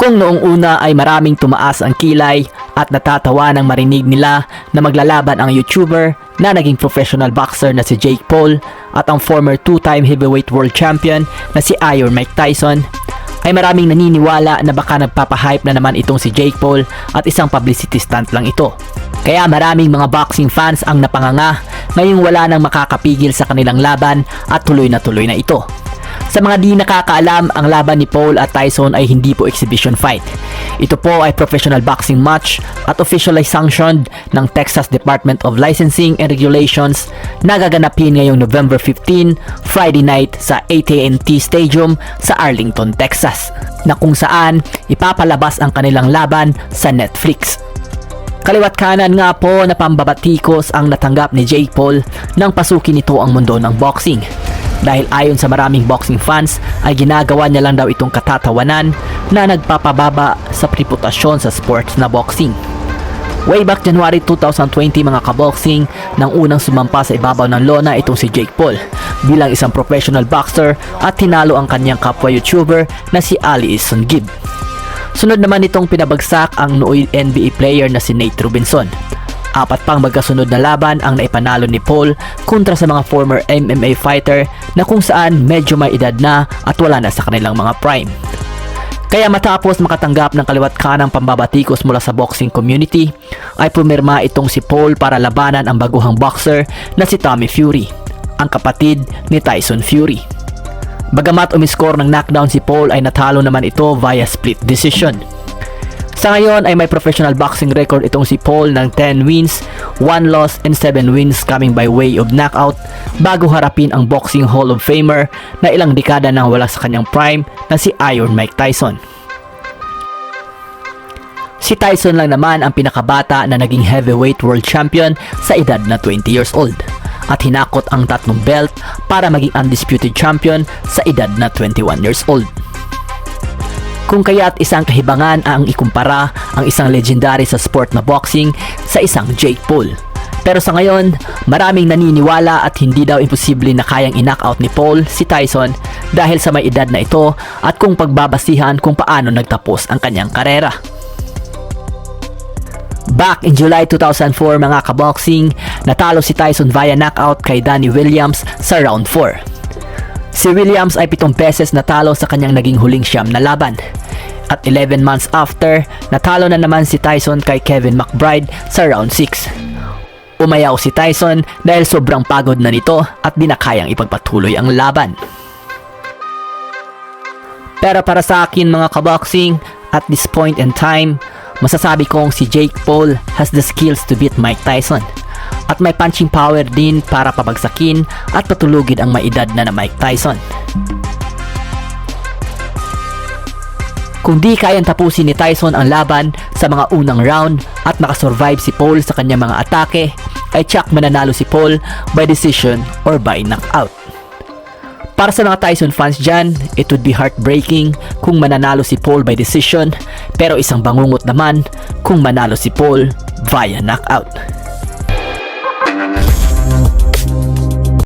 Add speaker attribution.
Speaker 1: Kung noong una ay maraming tumaas ang kilay at natatawa ng marinig nila na maglalaban ang YouTuber na naging professional boxer na si Jake Paul at ang former two-time heavyweight world champion na si Iron Mike Tyson, ay maraming naniniwala na baka nagpapahype na naman itong si Jake Paul at isang publicity stunt lang ito. Kaya maraming mga boxing fans ang napanganga ngayong wala nang makakapigil sa kanilang laban at tuloy na tuloy na ito. Sa mga di nakakaalam, ang laban ni Paul at Tyson ay hindi po exhibition fight. Ito po ay professional boxing match at officially sanctioned ng Texas Department of Licensing and Regulations na gaganapin ngayong November 15, Friday night sa AT&T Stadium sa Arlington, Texas, na kung saan ipapalabas ang kanilang laban sa Netflix. Kaliwat kanan nga po na pambabatikos ang natanggap ni Jake Paul nang pasukin nito ang mundo ng boxing. Dahil ayon sa maraming boxing fans ay ginagawa niya lang daw itong katatawanan na nagpapababa sa reputasyon sa sports na boxing. Way back January 2020 mga kaboxing nang unang sumampa sa ibabaw ng lona itong si Jake Paul bilang isang professional boxer at tinalo ang kanyang kapwa YouTuber na si Ali Ison Gibb. Sunod naman itong pinabagsak ang nooy NBA player na si Nate Robinson. Apat pang magkasunod na laban ang naipanalo ni Paul kontra sa mga former MMA fighter na kung saan medyo may edad na at wala na sa kanilang mga prime. Kaya matapos makatanggap ng kaliwat kanang pambabatikos mula sa boxing community, ay pumirma itong si Paul para labanan ang baguhang boxer na si Tommy Fury, ang kapatid ni Tyson Fury. Bagamat umiskor ng knockdown si Paul ay natalo naman ito via split decision. Sa ngayon ay may professional boxing record itong si Paul ng 10 wins, 1 loss and 7 wins coming by way of knockout bago harapin ang Boxing Hall of Famer na ilang dekada nang wala sa kanyang prime na si Iron Mike Tyson. Si Tyson lang naman ang pinakabata na naging heavyweight world champion sa edad na 20 years old at hinakot ang tatlong belt para maging undisputed champion sa edad na 21 years old. Kung kaya't isang kahibangan ang ikumpara ang isang legendary sa sport na boxing sa isang Jake Paul. Pero sa ngayon, maraming naniniwala at hindi daw imposible na kayang i-knockout ni Paul si Tyson dahil sa may edad na ito at kung pagbabasihan kung paano nagtapos ang kanyang karera. Back in July 2004 mga kaboxing, natalo si Tyson via knockout kay Danny Williams sa round 4. Si Williams ay pitong beses natalo sa kanyang naging huling siyam na laban. At 11 months after, natalo na naman si Tyson kay Kevin McBride sa round 6. Umayaw si Tyson dahil sobrang pagod na nito at di na kayang ipagpatuloy ang laban. Pero para sa akin mga kaboxing, at this point in time, masasabi kong si Jake Paul has the skills to beat Mike Tyson. At may punching power din para pabagsakin at patulugin ang maedad na na Mike Tyson. Kung di kayang tapusin ni Tyson ang laban sa mga unang round at makasurvive si Paul sa kanyang mga atake, ay tsak mananalo si Paul by decision or by knockout. Para sa mga Tyson fans dyan, it would be heartbreaking kung mananalo si Paul by decision pero isang bangungot naman kung manalo si Paul via knockout.